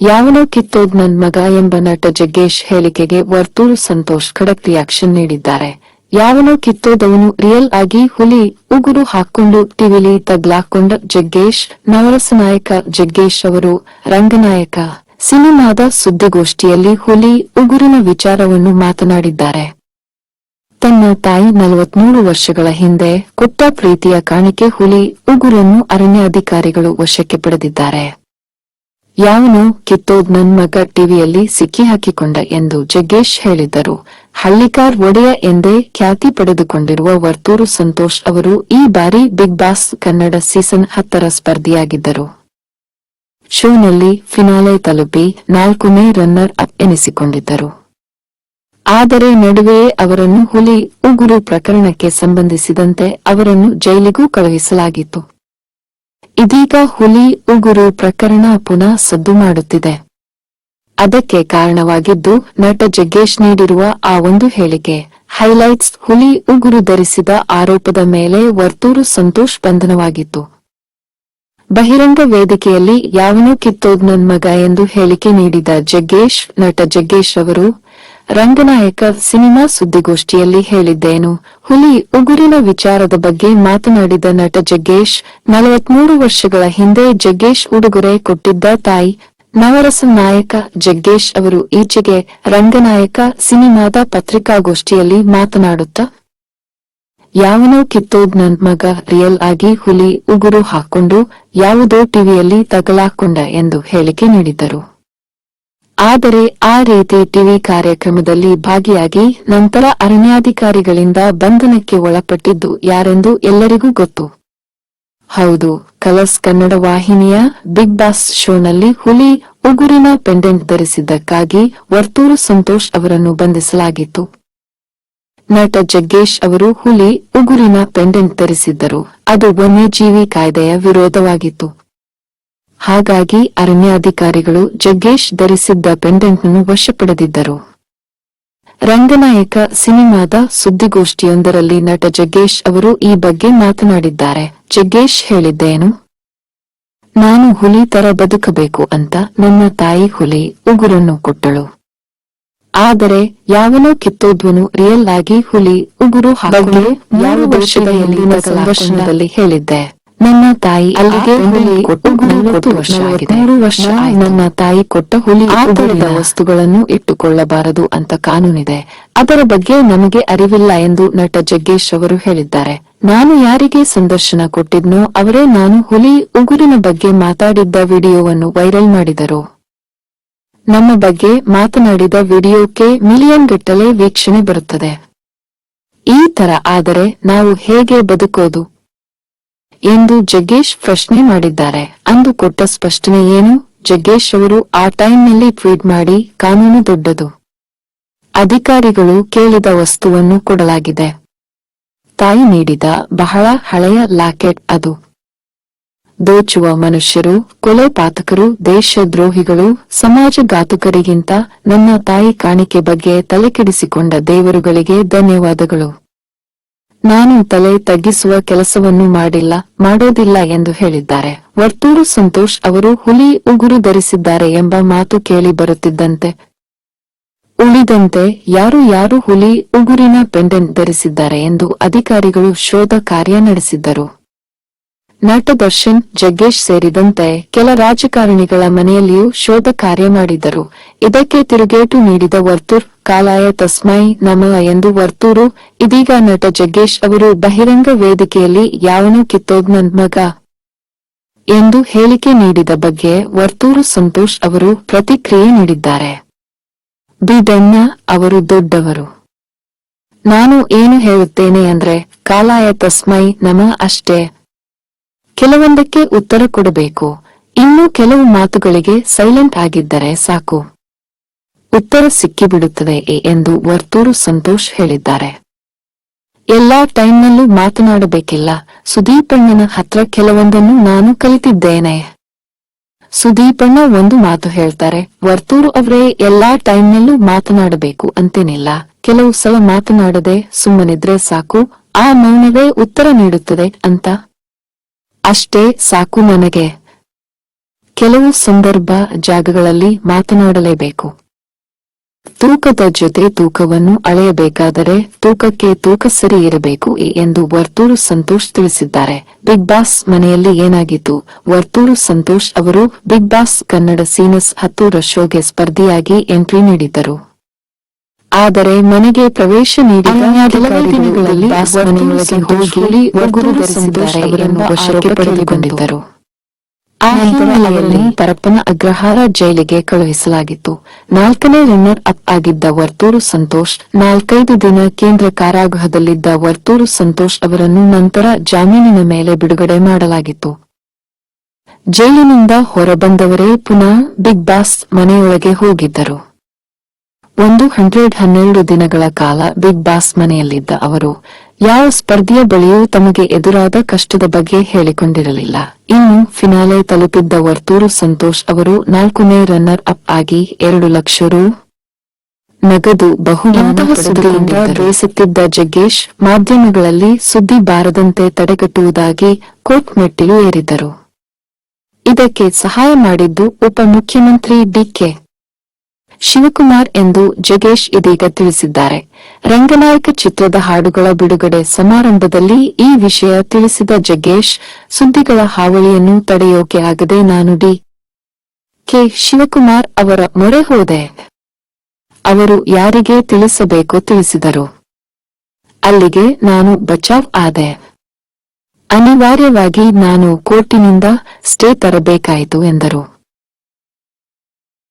ಯಾವನೋ ಕಿತ್ತೋದ್ ನನ್ ಮಗ ಎಂಬ ನಟ ಜಗ್ಗೇಶ್ ಹೇಳಿಕೆಗೆ ವರ್ತೂರು ಸಂತೋಷ್ ಖಡಕ್ ರಿಯಾಕ್ಷನ್ ನೀಡಿದ್ದಾರೆ. ಯಾವನೋ ಕಿತ್ತೋದವನು ರಿಯಲ್ ಆಗಿ ಹುಲಿ, ಉಗುರು ಹಾಕೊಂಡು ಟಿವಿಲಿ ತಗ್ಲಾಕೊಂಡ ಜಗ್ಗೇಶ್, ನವರಸ ನಾಯಕ ಜಗ್ಗೇಶ್ ಅವರು ರಂಗನಾಯಕ. ಸಿನಿಮಾದ ಸುದ್ದಿಗೋಷ್ಠಿಯಲ್ಲಿ ಹುಲಿ, ಉಗುರಿನ ವಿಚಾರವನ್ನು ಮಾತನಾಡಿದ್ದಾರೆ. ತನ್ನ ತಾಯಿ ನಲವತ್ಮೂರು ವರ್ಷಗಳ ಹಿಂದೆ ಕೊಟ್ಟ ಪ್ರೀತಿಯ ಕಾಣಿಕೆ ಹುಲಿ, ಉಗುರನ್ನು ಅರಣ್ಯಾಧಿಕಾರಿಗಳು ವಶಕ್ಕೆ ಪಡೆದಿದ್ದಾರೆ. ಯಾವನು ಕಿತ್ತೋದ್ ನನ್ ಮಗ ಟಿವಿಯಲ್ಲಿ ಸಿಕ್ಕಿ ಹಾಕಿಕೊಂಡ ಎಂದು ಜಗ್ಗೇಶ್ ಹೇಳಿದ್ದರು. ಹಳ್ಳಿಕಾರ್ ಒಡೆಯ ಎಂದೇ ಖ್ಯಾತಿ ಪಡೆದುಕೊಂಡಿರುವ ವರ್ತೂರು ಸಂತೋಷ್ ಅವರು ಈ ಬಾರಿ ಬಿಗ್ ಬಾಸ್ ಕನ್ನಡ ಸೀಸನ್ ಹತ್ತರ ಸ್ಪರ್ಧಿಯಾಗಿದ್ದರು. ಶೋನಲ್ಲಿ ಫಿನಾಲೆ ತಲುಪಿ ನಾಲ್ಕನೇ ರನ್ನರ್ ಅಪ್ ಎನಿಸಿಕೊಂಡಿದ್ದರು. ಆದರೆ ನಡುವೆಯೇ ಅವರನ್ನು ಹುಲಿ, ಉಗುರು ಪ್ರಕರಣಕ್ಕೆ ಸಂಬಂಧಿಸಿದಂತೆ ಅವರನ್ನು ಜೈಲಿಗೂ ಕಳುಹಿಸಲಾಗಿತ್ತು. ಇದೀಗ ಹುಲಿ, ಉಗುರು ಪ್ರಕರಣ ಪುನಃ ಸದ್ದು ಮಾಡುತ್ತಿದೆ. ಅದಕ್ಕೆ ಕಾರಣವಾಗಿದ್ದು ನಟ ಜಗ್ಗೇಶ್ ನೀಡಿರುವ ಆ ಒಂದು ಹೇಳಿಕೆ. ಹೈಲೈಟ್ಸ್, ಹುಲಿ, ಉಗುರು ಧರಿಸಿದ ಆರೋಪದ ಮೇಲೆ ವರ್ತೂರು ಸಂತೋಷ್ ಬಂಧನವಾಗಿತ್ತು. ಬಹಿರಂಗ ವೇದಿಕೆಯಲ್ಲಿ ಯಾವನೂ ಕಿತ್ತೋದ್ ನನ್ ಮಗ ಎಂದು ಹೇಳಿಕೆ ನೀಡಿದ ಜಗ್ಗೇಶ್, ನಟ ಜಗ್ಗೇಶ್ ಅವರು ರಂಗನಾಯಕ ಸಿನಿಮಾ ಸುದ್ದಿಗೋಷ್ಠಿಯಲ್ಲಿ ಹೇಳಿದ್ದೇನು. ಹುಲಿ ಉಗುರಿನ ವಿಚಾರದ ಬಗ್ಗೆ ಮಾತನಾಡಿದ ನಟ ಜಗ್ಗೇಶ್, ನಲವತ್ಮೂರು ವರ್ಷಗಳ ಹಿಂದೆ ಜಗ್ಗೇಶ್ ಉಡುಗೊರೆ ಕೊಟ್ಟಿದ್ದ ತಾಯಿ ನವರಸ ನಾಯಕ ಜಗ್ಗೇಶ್ ಅವರು ಈಚೆಗೆ ರಂಗನಾಯಕ ಸಿನಿಮಾದ ಪತ್ರಿಕಾಗೋಷ್ಠಿಯಲ್ಲಿ ಮಾತನಾಡುತ್ತಾ, ಯಾವನೋ ಕಿತ್ತೋದ್ ನನ್ ಮಗ ರಿಯಲ್ ಆಗಿ ಹುಲಿ ಉಗುರು ಹಾಕೊಂಡು ಯಾವುದೋ ಟಿವಿಯಲ್ಲಿ ತಗಲಾಕೊಂಡ ಎಂದು ಹೇಳಿಕೆ ನೀಡಿದ್ದರು. ಆದರೆ ಆ ರೀತಿ ಟಿವಿ ಕಾರ್ಯಕ್ರಮದಲ್ಲಿ ಭಾಗಿಯಾಗಿ ನಂತರ ಅರಣ್ಯಾಧಿಕಾರಿಗಳಿಂದ ಬಂಧನಕ್ಕೆ ಒಳಪಟ್ಟಿದ್ದು ಯಾರೆಂದು ಎಲ್ಲರಿಗೂ ಗೊತ್ತು. ಹೌದು, ಕಲರ್ಸ್ ಕನ್ನಡ ವಾಹಿನಿಯ ಬಿಗ್ ಬಾಸ್ ಶೋನಲ್ಲಿ ಹುಲಿ, ಉಗುರಿನ ಪೆಂಡೆಂಟ್ ಧರಿಸಿದ್ದಕ್ಕಾಗಿ ವರ್ತೂರು ಸಂತೋಷ್ ಅವರನ್ನು ಬಂಧಿಸಲಾಗಿತ್ತು. ನಟ ಜಗ್ಗೇಶ್ ಅವರು ಹುಲಿ, ಉಗುರಿನ ಪೆಂಡೆಂಟ್ ಧರಿಸಿದ್ದರು. ಅದು ವನ್ಯಜೀವಿ ಕಾಯ್ದೆಯ ವಿರೋಧವಾಗಿತ್ತು. ಹಾಗಾಗಿ ಅರಣ್ಯಾಧಿಕಾರಿಗಳು ಜಗ್ಗೇಶ್ ಧರಿಸಿದ್ದ ಪೆಂಡೆಂಟ್ನನ್ನು ವಶಪಡೆದಿದ್ದರು ರಂಗನಾಯಕ ಸಿನಿಮಾದ ಸುದ್ದಿಗೋಷ್ಠಿಯೊಂದರಲ್ಲಿ ನಟ ಜಗ್ಗೇಶ್ ಅವರು ಈ ಬಗ್ಗೆ ಮಾತನಾಡಿದ್ದಾರೆ. ಜಗ್ಗೇಶ್ ಹೇಳಿದ್ದೇನು? ನಾನು ಹುಲಿ ತರ ಬದುಕಬೇಕು ಅಂತ ನನ್ನ ತಾಯಿ ಹುಲಿ ಉಗುರನ್ನು ಕೊಟ್ಟಳು. ಆದರೆ ಯಾವನೋ ಕಿತ್ತೋದ್ವನು ರಿಯಲ್ ಆಗಿ ಹುಲಿ ಉಗುರು ಹಾಗೆ ಮೂರು ವರ್ಷದ ಹಿಂದಿನ ಸಂದರ್ಶನದಲ್ಲಿ ಹೇಳಿದ್ದೆ. ನನ್ನ ತಾಯಿ ಅಲ್ಲಿಗೆ ಹುಲಿ ಕೊಟ್ಟು ನಲವತ್ತು ವರ್ಷ ಮೂರು ವರ್ಷ ನನ್ನ ತಾಯಿ ಕೊಟ್ಟ ಹುಲಿ ಆ ತರದ ವಸ್ತುಗಳನ್ನು ಇಟ್ಟುಕೊಳ್ಳಬಾರದು ಅಂತ ಕಾನೂನಿದೆ. ಅದರ ಬಗ್ಗೆ ನಮಗೆ ಅರಿವಿಲ್ಲ ಎಂದು ನಟ ಜಗ್ಗೇಶ್ ಅವರು ಹೇಳಿದ್ದಾರೆ. ನಾನು ಯಾರಿಗೆ ಸಂದರ್ಶನ ಕೊಟ್ಟಿದ್ನೋ ಅವರೇ ನಾನು ಹುಲಿ ಉಗುರಿನ ಬಗ್ಗೆ ಮಾತಾಡಿದ್ದ ವಿಡಿಯೋವನ್ನು ವೈರಲ್ ಮಾಡಿದರು. ನಮ್ಮ ಬಗ್ಗೆ ಮಾತನಾಡಿದ ವಿಡಿಯೋಕ್ಕೆ ಮಿಲಿಯನ್ ಗಟ್ಟಲೆ ವೀಕ್ಷಣೆ ಬರುತ್ತದೆ. ಈ ತರ ಆದರೆ ನಾವು ಹೇಗೆ ಬದುಕೋದು? ಎಂದು ಜಗ್ಗೇಶ್ ಪ್ರಶ್ನೆ ಮಾಡಿದ್ದಾರೆ. ಅಂದು ಕೊಟ್ಟ ಸ್ಪಷ್ಟನೆ ಏನು? ಜಗ್ಗೇಶ್ ಅವರು ಆ ಟೈಮ್ನಲ್ಲಿ ಟ್ವೀಟ್ ಮಾಡಿ, ಕಾನೂನು ದೊಡ್ಡದು. ಅಧಿಕಾರಿಗಳು ಕೇಳಿದ ವಸ್ತುವನ್ನು ಕೊಡಲಾಗಿದೆ. ತಾಯಿ ನೀಡಿದ ಬಹಳ ಹಳೆಯ ಲಾಕೆಟ್ ಅದು. ದೋಚುವ ಮನುಷ್ಯರು ಕೊಲೆ ಪಾತಕರು ದೇಶದ್ರೋಹಿಗಳು, ಸಮಾಜಘಾತುಕರಿಗಿಂತ ನನ್ನ ತಾಯಿ ಕಾಣಿಕೆ ಬಗ್ಗೆ ತಲೆಕೆಡಿಸಿಕೊಂಡ ದೇವರುಗಳಿಗೆ ಧನ್ಯವಾದಗಳು. ನಾನು ತಲೆ ತಗ್ಗಿಸುವ ಕೆಲಸವನ್ನು ಮಾಡಿಲ್ಲ, ಮಾಡೋದಿಲ್ಲ ಎಂದು ಹೇಳಿದ್ದಾರೆ. ವರ್ತೂರು ಸಂತೋಷ್ ಅವರು ಹುಲಿ ಉಗುರು ಧರಿಸಿದ್ದಾರೆ ಎಂಬ ಮಾತು ಕೇಳಿ ಬರುತ್ತಿದ್ದಂತೆ. ಉಳಿದಂತೆ ಯಾರು ಯಾರು ಹುಲಿ ಉಗುರಿನ ಪೆಂಡೆಂಟ್ ಧರಿಸಿದ್ದಾರೆ ಎಂದು ಅಧಿಕಾರಿಗಳು ಶೋಧ ಕಾರ್ಯ ನಡೆಸಿದ್ದರು. ನಟ ದರ್ಶನ್, ಜಗ್ಗೇಶ್ ಸೇರಿದಂತೆ ಕೆಲ ರಾಜಕಾರಣಿಗಳ ಮನೆಯಲ್ಲಿಯೂ ಶೋಧ ಕಾರ್ಯ ಮಾಡಿದ್ದರು. ಇದಕ್ಕೆ ತಿರುಗೇಟು ನೀಡಿದ ವರ್ತೂರ್, ಕಾಲಾಯ ತಸ್ಮೈ ನಮ ಎಂದು ವರ್ತೂರು, ಇದೀಗ ನಟ ಜಗ್ಗೇಶ್ ಅವರು ಬಹಿರಂಗ ವೇದಿಕೆಯಲ್ಲಿ ಯಾವನು ಕಿತ್ತೋದ್ ಮಗ ಎಂದು ಹೇಳಿಕೆ ನೀಡಿದ ಬಗ್ಗೆ ವರ್ತೂರು ಸಂತೋಷ್ ಅವರು ಪ್ರತಿಕ್ರಿಯೆ ನೀಡಿದ್ದಾರೆ. ಬಿಡಣ್ಣ ಅವರು ದೊಡ್ಡವರು. ನಾನು ಏನು ಹೇಳುತ್ತೇನೆ ಅಂದ್ರೆ, ಕಾಲಾಯ ತಸ್ಮೈ ನಮ ಅಷ್ಟೇ. ಕೆಲವೊಂದಕ್ಕೆ ಉತ್ತರ ಕೊಡಬೇಕು. ಇನ್ನು ಕೆಲವು ಮಾತುಗಳಿಗೆ ಸೈಲೆಂಟ್ ಆಗಿದ್ದರೆ ಸಾಕು. ಉತ್ತರ ಸಿಕ್ಕಿಬಿಡುತ್ತದೆ ಎಂದು ವರ್ತೂರು ಸಂತೋಷ್ ಹೇಳಿದ್ದಾರೆ. ಎಲ್ಲಾ ಟೈಮ್ನಲ್ಲೂ ಮಾತನಾಡಬೇಕಿಲ್ಲ. ಸುದೀಪಣ್ಣನ ಹತ್ರ ಕೆಲವೊಂದನ್ನು ನಾನು ಕಲಿತಿದ್ದೇನೆ. ಸುದೀಪಣ್ಣ ಒಂದು ಮಾತು ಹೇಳ್ತಾರೆ. ವರ್ತೂರು ಅವರೇ ಎಲ್ಲಾ ಟೈಮ್ನಲ್ಲೂ ಮಾತನಾಡಬೇಕು ಅಂತೇನಿಲ್ಲ. ಕೆಲವು ಸಲ ಮಾತನಾಡದೆ ಸುಮ್ಮನಿದ್ರೆ ಸಾಕು. ಆ ಮೌನವೇ ಉತ್ತರ ನೀಡುತ್ತದೆ ಅಂತ ಅಷ್ಟೇ ಸಾಕು ನನಗೆ. ಕೆಲವು ಸಂದರ್ಭ ಜಾಗಗಳಲ್ಲಿ ಮಾತನಾಡಲೇಬೇಕು. ತೂಕದ ಜೊತೆ ತೂಕವನ್ನು ಅಳೆಯಬೇಕಾದರೆ ತೂಕಕ್ಕೆ ತೂಕ ಸರಿ ಇರಬೇಕು ಎಂದು ವರ್ತೂರು ಸಂತೋಷ್ ತಿಳಿಸಿದ್ದಾರೆ. ಬಿಗ್ ಬಾಸ್ ಮನೆಯಲ್ಲಿ ಏನಾಗಿತ್ತು? ವರ್ತೂರು ಸಂತೋಷ್ ಅವರು ಬಿಗ್ ಬಾಸ್ ಕನ್ನಡ ಸೀನಸ್ ಹತ್ತೂರ ಶೋಗೆ ಸ್ಪರ್ಧಿಯಾಗಿ ಎಂಟ್ರಿ ನೀಡಿದ್ದರು. ಆದರೆ ಮನೆಗೆ ಪ್ರವೇಶ ನೀಡಿದ ಕೆಲವೇ ದಿನಗಳಲ್ಲಿ ಬಾಸ್ ಮನೆಯೊಳಗೆ ಹೋಗಿ ಒಗ್ಗೂರು ಧರಿಸಿದ್ದಾರೆ ಅವರನ್ನು ವಶಕ್ಕೆ ಪಡೆದುಕೊಂಡಿದ್ದರು. ಆ ಹಿನ್ನೆಲೆಯಲ್ಲಿ ಪರಪ್ಪನ ಅಗ್ರಹಾರ ಜೈಲಿಗೆ ಕಳುಹಿಸಲಾಗಿತ್ತು. ನಾಲ್ಕನೇ ರನ್ನರ್ ಅಪ್ ಆಗಿದ್ದ ವರ್ತೂರು ಸಂತೋಷ್ ನಾಲ್ಕೈದು ದಿನ ಕೇಂದ್ರ ಕಾರಾಗೃಹದಲ್ಲಿದ್ದ ವರ್ತೂರು ಸಂತೋಷ್ ಅವರನ್ನು ನಂತರ ಜಾಮೀನಿನ ಮೇಲೆ ಬಿಡುಗಡೆ ಮಾಡಲಾಗಿತ್ತು. ಜೈಲಿನಿಂದ ಹೊರಬಂದವರೇ ಪುನಃ ಬಿಗ್ ಬಾಸ್ ಮನೆಯೊಳಗೆ ಹೋಗಿದ್ದರು. ಒಂದು ಹಂಡ್ರೆಡ್ ಹನ್ನೆರಡು ದಿನಗಳ ಕಾಲ ಬಿಗ್ ಬಾಸ್ ಮನೆಯಲ್ಲಿದ್ದ ಅವರು ಯಾವ ಸ್ಪರ್ಧೆಯ ಬಳಿಯೂ ತಮಗೆ ಎದುರಾದ ಕಷ್ಟದ ಬಗ್ಗೆ ಹೇಳಿಕೊಂಡಿರಲಿಲ್ಲ. ಇನ್ನು ಫಿನಾಲೆ ತಲುಪಿದ್ದ ವರ್ತೂರು ಸಂತೋಷ್ ಅವರು ನಾಲ್ಕನೇ ರನ್ನರ್ ಅಪ್ ಆಗಿ ಎರಡು ಲಕ್ಷ ರು ನಗದು ಸುದ್ದಿಯಿಂದ ಬೇಸತ್ತಿದ್ದ ಜಗ್ಗೇಶ್ ಮಾಧ್ಯಮಗಳಲ್ಲಿ ಸುದ್ದಿ ಬಾರದಂತೆ ತಡೆಗಟ್ಟುವುದಾಗಿ ಕೋರ್ಟ್ ಮೆಟ್ಟಿಲು ಏರಿದ್ದರು. ಇದಕ್ಕೆ ಸಹಾಯ ಮಾಡಿದ್ದು ಉಪಮುಖ್ಯಮಂತ್ರಿ ಡಿಕೆ ಶಿವಕುಮಾರ್ ಎಂದು ಜಗೇಶ್ ಇದೀಗ ತಿಳಿಸಿದ್ದಾರೆ. ರಂಗನಾಯಕ ಚಿತ್ರದ ಹಾಡುಗಳ ಬಿಡುಗಡೆ ಸಮಾರಂಭದಲ್ಲಿ ಈ ವಿಷಯ ತಿಳಿಸಿದ ಜಗ್ಗೇಶ್ ಸುದ್ದಿಗಳ ಹಾವಳಿಯನ್ನು ತಡೆಯೋಕೆ ಆಗದೆ ನಾನು ಡಿ. ಕೆ. ಶಿವಕುಮಾರ್ ಅವರ ಮೊರೆ ಹೋದೆ. ಅವರು ಯಾರಿಗೆ ತಿಳಿಸಬೇಕು ತಿಳಿಸಿದರು. ಅಲ್ಲಿಗೆ ನಾನು ಬಚಾವ್ ಆದೆ. ಅನಿವಾರ್ಯವಾಗಿ ನಾನು ಕೋರ್ಟಿನಿಂದ ಸ್ಟೇ ತರಬೇಕಾಯಿತು ಎಂದರು.